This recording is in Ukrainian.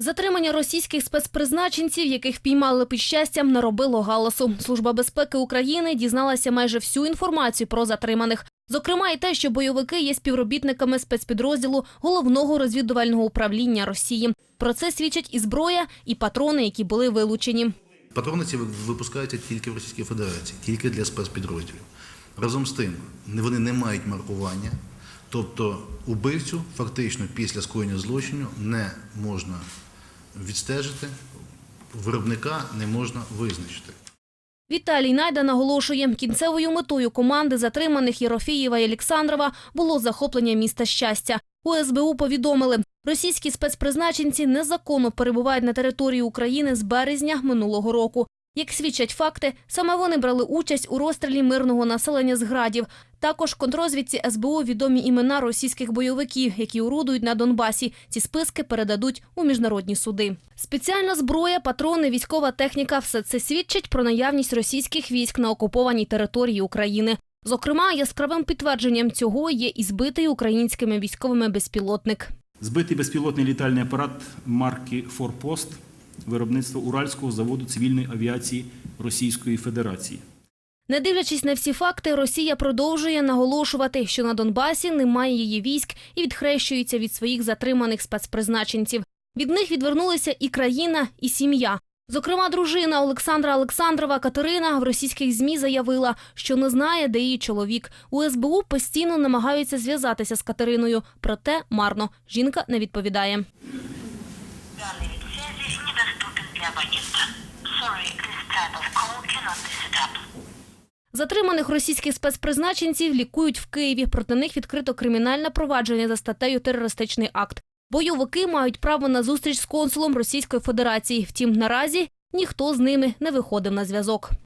Затримання російських спецпризначенців, яких впіймали під щастям, наробило галасу. Служба безпеки України дізналася майже всю інформацію про затриманих. Зокрема, і те, що бойовики є співробітниками спецпідрозділу головного розвідувального управління Росії. Про це свідчать і зброя, і патрони, які були вилучені. Патрони ці випускаються тільки в Російській Федерації, тільки для спецпідрозділів. Разом з тим, вони не мають маркування, тобто убивцю фактично після скоєння злочину не можна відстежити, виробника не можна визначити. Віталій Найда наголошує, кінцевою метою команди затриманих Єрофієва і Олександрова було захоплення міста щастя. У СБУ повідомили, російські спецпризначенці незаконно перебувають на території України з березня минулого року. Як свідчать факти, саме вони брали участь у розстрілі мирного населення з градів. Також контрозвідці СБУ відомі імена російських бойовиків, які орудують на Донбасі. Ці списки передадуть у міжнародні суди. Спеціальна зброя, патрони, військова техніка – все це свідчить про наявність російських військ на окупованій території України. Зокрема, яскравим підтвердженням цього є і збитий українськими військовими безпілотник. Збитий безпілотний літальний апарат марки Форпост виробництва Уральського заводу цивільної авіації Російської Федерації. Не дивлячись на всі факти, Росія продовжує наголошувати, що на Донбасі немає її військ і відхрещується від своїх затриманих спецпризначенців. Від них відвернулися і країна, і сім'я. Зокрема, дружина Олександра Олександрова Катерина в російських змі заявила, що не знає, де її чоловік. У СБУ постійно намагаються зв'язатися з Катериною, проте марно. Жінка не відповідає. Связи недоступен для абонента. Sorry, this. Затриманих російських спецпризначенців лікують в Києві. Проти них відкрито кримінальне провадження за статтею терористичний акт. Бойовики мають право на зустріч з консулом Російської Федерації. Втім, наразі ніхто з ними не виходив на зв'язок.